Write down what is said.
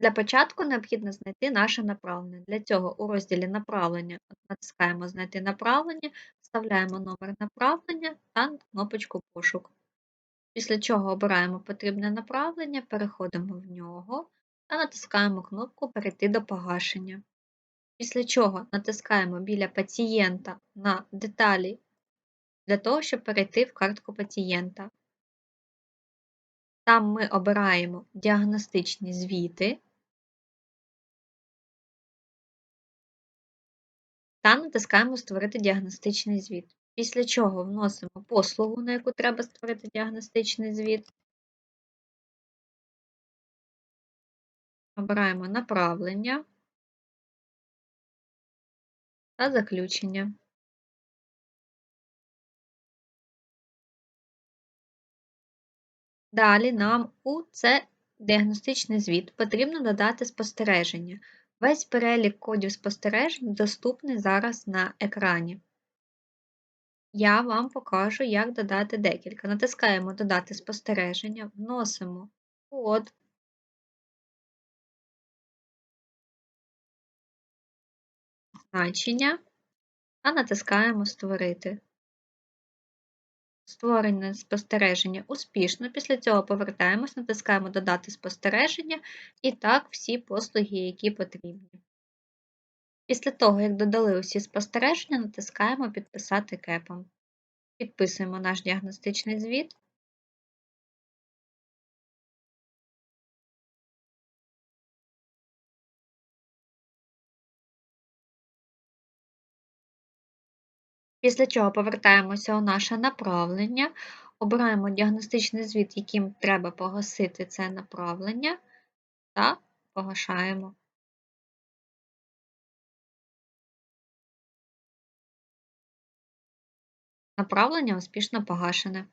Для початку необхідно знайти наше направлення. Для цього у розділі Направлення натискаємо Знайти направлення, вставляємо номер направлення та кнопочку Пошук. Після чого обираємо потрібне направлення, переходимо в нього та натискаємо кнопку Перейти до погашення. Після чого натискаємо біля пацієнта на деталі для того, щоб перейти в картку пацієнта. Там ми обираємо діагностичні звіти та натискаємо Створити діагностичний звіт. Після чого вносимо послугу, на яку треба створити діагностичний звіт. Обираємо направлення та заключення. Далі нам у це діагностичний звіт потрібно додати спостереження. Весь перелік кодів спостережень доступний зараз на екрані. Я вам покажу, як додати декілька. Натискаємо Додати спостереження, вносимо код. Значення та натискаємо Створити. Створене спостереження успішно. Після цього повертаємось, натискаємо Додати спостереження і так всі послуги, які потрібні. Після того, як додали усі спостереження, натискаємо Підписати кепом. Підписуємо наш діагностичний звіт. Після чого повертаємося у наше направлення, обираємо діагностичний звіт, яким треба погасити це направлення, та погашаємо. Направлення успішно погашене.